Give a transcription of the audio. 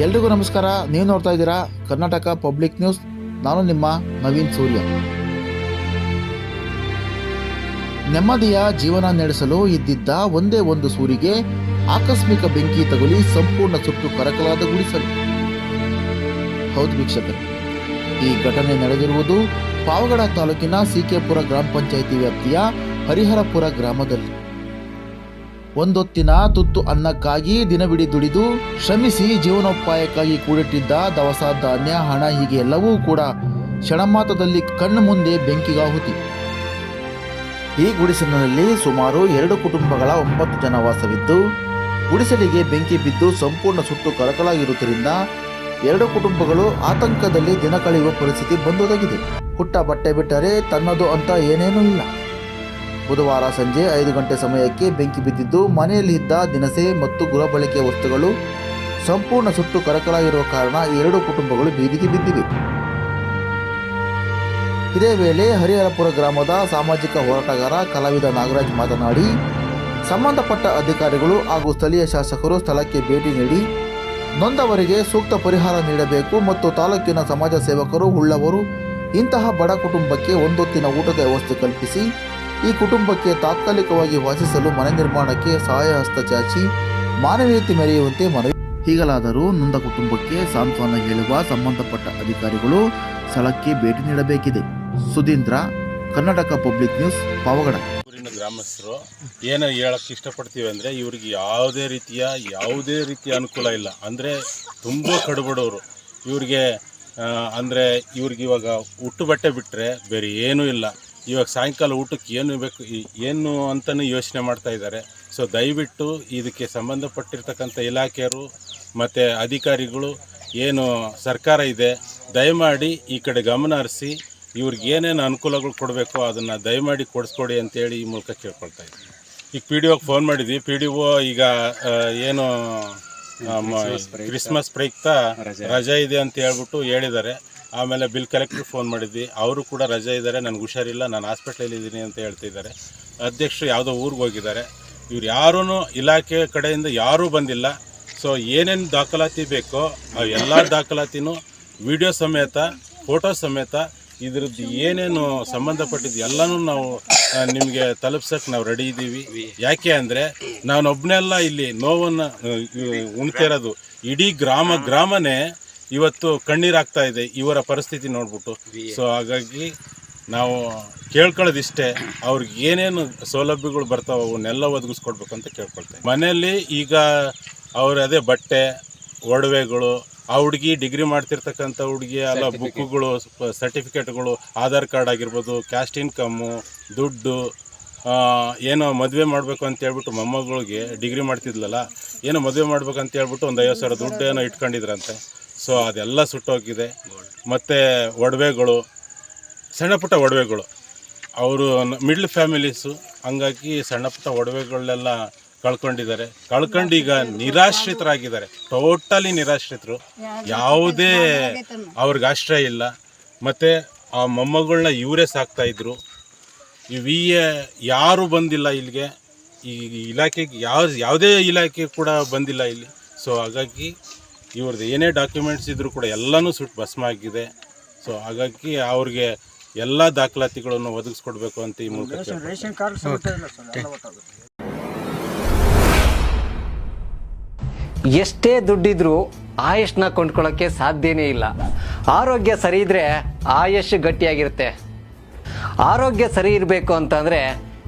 ಎಲ್ರಿಗೂ ನಮಸ್ಕಾರ. ನೀವು ನೋಡ್ತಾ ಇದ್ದೀರಾ ಕರ್ನಾಟಕ ಪಬ್ಲಿಕ್ ನ್ಯೂಸ್. ನಾನು ನಿಮ್ಮ ನವೀನ್ ಸೂರ್ಯ. ನೆಮ್ಮದಿಯ ಜೀವನ ನಡೆಸಲು ಇದ್ದಿದ್ದ ಒಂದೇ ಒಂದು ಸೂರಿಗೆ ಆಕಸ್ಮಿಕ ಬೆಂಕಿ ತಗುಲಿ ಸಂಪೂರ್ಣ ಸುಟ್ಟು ಕರಕಲಾದ ಗುಡಿಸಲು. ಹೌದು ವೀಕ್ಷಕರು, ಈ ಘಟನೆ ನಡೆದಿರುವುದು ಪಾವಗಡ ತಾಲೂಕಿನ ಸಿಕೆಪುರ ಗ್ರಾಮ ಪಂಚಾಯಿತಿ ವ್ಯಾಪ್ತಿಯ ಹರಿಹರಪುರ ಗ್ರಾಮದಲ್ಲಿ. ಒಂದೊತ್ತಿನ ತುತ್ತು ಅನ್ನಕ್ಕಾಗಿ ದಿನವಿಡಿ ದುಡಿದು ಶ್ರಮಿಸಿ ಜೀವನೋಪಾಯಕ್ಕಾಗಿ ಕೂಡಿಟ್ಟಿದ್ದ ದವಸ ಧಾನ್ಯ, ಹಣ ಹೀಗೆ ಎಲ್ಲವೂ ಕೂಡ ಕ್ಷಣಮಾತದಲ್ಲಿ ಕಣ್ಣು ಮುಂದೆ ಬೆಂಕಿಗಾಹುತಿ. ಈ ಗುಡಿಸಲಿನಲ್ಲಿ ಸುಮಾರು ಎರಡು ಕುಟುಂಬಗಳ ಒಂಬತ್ತು ಜನ ವಾಸವಿದ್ದು, ಗುಡಿಸಲಿಗೆ ಬೆಂಕಿ ಬಿದ್ದು ಸಂಪೂರ್ಣ ಸುಟ್ಟು ಕರಕಲಾಗಿರುವುದರಿಂದ ಎರಡು ಕುಟುಂಬಗಳು ಆತಂಕದಲ್ಲಿ ದಿನ ಕಳೆಯುವ ಪರಿಸ್ಥಿತಿ ಬಂದೊದಗಿದೆ. ಹುಟ್ಟ ಬಟ್ಟೆ ಬಿಟ್ಟರೆ ತನ್ನದು ಅಂತ ಏನೇನೂ ಇಲ್ಲ. ಬುಧವಾರ ಸಂಜೆ ಐದು ಗಂಟೆ ಸಮಯಕ್ಕೆ ಬೆಂಕಿ ಬಿದ್ದಿದ್ದು, ಮನೆಯಲ್ಲಿ ಇದ್ದ ದಿನಸೆ ಮತ್ತು ಗೃಹ ಬಳಕೆಯ ವಸ್ತುಗಳು ಸಂಪೂರ್ಣ ಸುಟ್ಟು ಕರಕಲ ಇರುವ ಕಾರಣ ಎರಡು ಕುಟುಂಬಗಳು ಬೀದಿಗೆ ಬಿದ್ದಿವೆ. ಇದೇ ವೇಳೆ ಹರಿಹರಪುರ ಗ್ರಾಮದ ಸಾಮಾಜಿಕ ಹೋರಾಟಗಾರ ಕಲಾವಿದ ನಾಗರಾಜ್ ಮಾತನಾಡಿ, ಸಂಬಂಧಪಟ್ಟ ಅಧಿಕಾರಿಗಳು ಹಾಗೂ ಸ್ಥಳೀಯ ಶಾಸಕರು ಸ್ಥಳಕ್ಕೆ ಭೇಟಿ ನೀಡಿ, ನೊಂದವರಿಗೆ ಸೂಕ್ತ ಪರಿಹಾರ ನೀಡಬೇಕು ಮತ್ತು ತಾಲೂಕಿನ ಸಮಾಜ ಸೇವಕರು, ಉಳ್ಳವರು, ಇಂತಹ ಬಡ ಕುಟುಂಬಕ್ಕೆ ಒಂದೊತ್ತಿನ ಊಟದ ವ್ಯವಸ್ಥೆ ಕಲ್ಪಿಸಿ ಈ ಕುಟುಂಬಕ್ಕೆ ತಾತ್ಕಾಲಿಕವಾಗಿ ವಾಸಿಸಲು ಮನೆ ನಿರ್ಮಾಣಕ್ಕೆ ಸಹಾಯ ಹಸ್ತ ಚಾಚಿ, ಮಾನವೀಯತೆ ಮೆರೆಯುವಂತೆ ಮನವಿ ಹೀಗಲಾದರೂ ನೊಂದ ಕುಟುಂಬಕ್ಕೆ ಸಾಂತ್ವನ ಹೇಳುವ ಸಂಬಂಧಪಟ್ಟ ಅಧಿಕಾರಿಗಳು ಸ್ಥಳಕ್ಕೆ ಭೇಟಿ ನೀಡಬೇಕಿದೆ. Sudhindra, Karnataka public news, Pavagada. ಊರಿನ ಗ್ರಾಮಸ್ಥರು ಏನು ಹೇಳಕ್ಕೆ ಇಷ್ಟಪಡ್ತೀವಿ ಅಂದರೆ ಇವ್ರಿಗೆ ಯಾವುದೇ ರೀತಿಯ ಯಾವುದೇ ರೀತಿಯ ಅನುಕೂಲ ಇಲ್ಲ. ಅಂದರೆ ತುಂಬ ಕಡುಬಡವರು. ಇವ್ರಿಗೆ ಅಂದರೆ ಇವ್ರಿಗೆ ಇವಾಗ ಹುಟ್ಟು ಬಟ್ಟೆ ಬಿಟ್ಟರೆ ಬೇರೆ ಏನೂ ಇಲ್ಲ. ಇವಾಗ ಸಾಯಂಕಾಲ ಊಟಕ್ಕೆ ಏನು ಬೇಕು ಏನು ಅಂತಲೇ ಯೋಚನೆ ಮಾಡ್ತಾ ಇದ್ದಾರೆ. ಸೊ ದಯವಿಟ್ಟು ಇದಕ್ಕೆ ಸಂಬಂಧಪಟ್ಟಿರ್ತಕ್ಕಂಥ ಇಲಾಖೆಯರು ಮತ್ತು ಅಧಿಕಾರಿಗಳು ಏನು ಸರ್ಕಾರ ಇದೆ ದಯಮಾಡಿ ಈ ಕಡೆ ಗಮನ ಹರಿಸಿ ಇವ್ರಿಗೆ ಏನೇನು ಅನುಕೂಲಗಳು ಕೊಡಬೇಕೋ ಅದನ್ನು ದಯಮಾಡಿ ಕೊಡಿಸ್ಕೊಡಿ ಅಂತೇಳಿ ಈ ಮೂಲಕ ಕೇಳ್ಕೊಳ್ತಾ ಇದ್ದೀನಿ. ಈಗ ಪಿ ಡಿ ಒಗೆ ಫೋನ್ ಮಾಡಿದ್ವಿ. ಪಿ ಡಿ ಒ ಈಗ ಏನು ಕ್ರಿಸ್ಮಸ್ ಪ್ರಯುಕ್ತ ರಜೆ ಇದೆ ಅಂತ ಹೇಳ್ಬಿಟ್ಟು ಹೇಳಿದ್ದಾರೆ. ಆಮೇಲೆ ಬಿಲ್ ಕಲೆಕ್ಟ್ರಿಗೆ ಫೋನ್ ಮಾಡಿದ್ವಿ. ಅವರು ಕೂಡ ರಜೆ ಇದ್ದಾರೆ. ನನಗೆ ಹುಷಾರಿಲ್ಲ. ನಾನು ಹಾಸ್ಪಿಟ್ಲಲ್ಲಿ ಇದ್ದೀನಿ ಅಂತ ಹೇಳ್ತಿದ್ದಾರೆ ಅಧ್ಯಕ್ಷರು ಯಾವುದೋ ಊರಿಗೆ ಹೋಗಿದ್ದಾರೆ. ಇವ್ರು ಯಾರೂ ಇಲಾಖೆ ಕಡೆಯಿಂದ ಯಾರೂ ಬಂದಿಲ್ಲ. ಸೊ ಏನೇನು ದಾಖಲಾತಿ ಬೇಕೋ ಆ ಎಲ್ಲ ದಾಖಲಾತಿನೂ ವಿಡಿಯೋ ಸಮೇತ, ಫೋಟೋ ಸಮೇತ ಇದ್ರದ್ದು ಏನೇನು ಸಂಬಂಧಪಟ್ಟಿದ್ದು ಎಲ್ಲನೂ ನಾವು ನಿಮಗೆ ತಲುಪ್ಸಕ್ಕೆ ನಾವು ರೆಡಿ ಇದ್ದೀವಿ ಯಾಕೆ ಅಂದರೆ ನಾನೊಬ್ಬನೆಲ್ಲ ಇಲ್ಲಿ ನೋವನ್ನು ಉಣ್ತಿರೋದು ಇಡೀ ಗ್ರಾಮ, ಗ್ರಾಮನೇ ಇವತ್ತು ಕಣ್ಣೀರಾಗ್ತಾ ಇದೆ ಇವರ ಪರಿಸ್ಥಿತಿ ನೋಡ್ಬಿಟ್ಟು. ಸೊ ಹಾಗಾಗಿ ನಾವು ಕೇಳ್ಕೊಳ್ಳೋದಿಷ್ಟೇ ಅವ್ರಿಗೆ ಏನೇನು ಸೌಲಭ್ಯಗಳು ಬರ್ತಾವೆ ಅವನ್ನೆಲ್ಲ ಒದಗಿಸ್ಕೊಡ್ಬೇಕು ಅಂತ ಕೇಳ್ಕೊಳ್ತೇವೆ. ಮನೆಯಲ್ಲಿ ಈಗ ಅವ್ರ ಅದೇ ಬಟ್ಟೆ ಒಡವೆಗಳು ಆ ಹುಡುಗಿ ಡಿಗ್ರಿ ಮಾಡ್ತಿರ್ತಕ್ಕಂಥ ಹುಡುಗಿ ಎಲ್ಲ ಬುಕ್ಗಳು ಸರ್ಟಿಫಿಕೇಟ್ಗಳು ಆಧಾರ್ ಕಾರ್ಡ್ ಆಗಿರ್ಬೋದು ಕ್ಯಾಸ್ಟ್ ಇನ್ಕಮ್ಮು ದುಡ್ಡು ಏನೋ ಮದುವೆ ಮಾಡಬೇಕು ಅಂತ ಹೇಳ್ಬಿಟ್ಟು ಮೊಮ್ಮಗಳಿಗೆ ಡಿಗ್ರಿ ಮಾಡ್ತಿದ್ಲಲ್ಲ ಏನೋ ಮದುವೆ ಮಾಡ್ಬೇಕಂತ ಹೇಳ್ಬಿಟ್ಟು ಒಂದು ಐವತ್ತು ಸಾವಿರ ದುಡ್ಡು ಏನೋ ಇಟ್ಕೊಂಡಿದ್ರಂತೆ. ಸೊ ಅದೆಲ್ಲ ಸುಟ್ಟೋಗಿದೆ. ಮತ್ತು ಒಡವೆಗಳು ಸಣ್ಣ ಪುಟ್ಟ ಒಡವೆಗಳು. ಅವರು ಮಿಡ್ಲ್ ಫ್ಯಾಮಿಲೀಸು ಹಂಗಾಗಿ ಸಣ್ಣ ಪುಟ್ಟ ಒಡವೆಗಳನ್ನೆಲ್ಲ ಕಳ್ಕೊಂಡಿದ್ದಾರೆ. ಕಳ್ಕೊಂಡು ಈಗ ನಿರಾಶ್ರಿತರಾಗಿದ್ದಾರೆ. ಟೋಟಲಿ ನಿರಾಶ್ರಿತರು. ಯಾವುದೇ ಅವ್ರಿಗೆ ಆಶ್ರಯ ಇಲ್ಲ. ಮತ್ತು ಆ ಮೊಮ್ಮಗಳನ್ನ ಇವರೇ ಸಾಕ್ತಾ ಇದ್ರು. ಎ ಯಾರು ಬಂದಿಲ್ಲ ಇಲ್ಲಿಗೆ. ಈ ಇಲಾಖೆಗೆ ಯಾವ ಯಾವುದೇ ಇಲಾಖೆ ಕೂಡ ಬಂದಿಲ್ಲ ಇಲ್ಲಿ. ಸೊ ಹಾಗಾಗಿ ಇವ್ರದ್ದು ಏನೇ ಡಾಕ್ಯುಮೆಂಟ್ಸ್ ಇದ್ದರೂ ಕೂಡ ಎಲ್ಲನೂ ಸುಟ್ಟು ಭಸ್ಮ ಆಗಿದೆ ಸೊ ಹಾಗಾಗಿ ಅವ್ರಿಗೆ ಎಲ್ಲ ದಾಖಲಾತಿಗಳನ್ನು ಒದಗಿಸ್ಕೊಡ್ಬೇಕು ಅಂತ ಈ ಮೂಲಕ. Ration card. ಎಷ್ಟೇ ದುಡ್ಡಿದ್ರೂ ಆಯುಷ್ನ ಕೊಂಡ್ಕೊಳ್ಳೋಕ್ಕೆ ಸಾಧ್ಯನೇ ಇಲ್ಲ ಆರೋಗ್ಯ ಸರಿ ಇದ್ರೆ ಆಯುಷ್ ಗಟ್ಟಿಯಾಗಿರುತ್ತೆ ಆರೋಗ್ಯ ಸರಿ ಇರಬೇಕು ಅಂತಂದ್ರೆ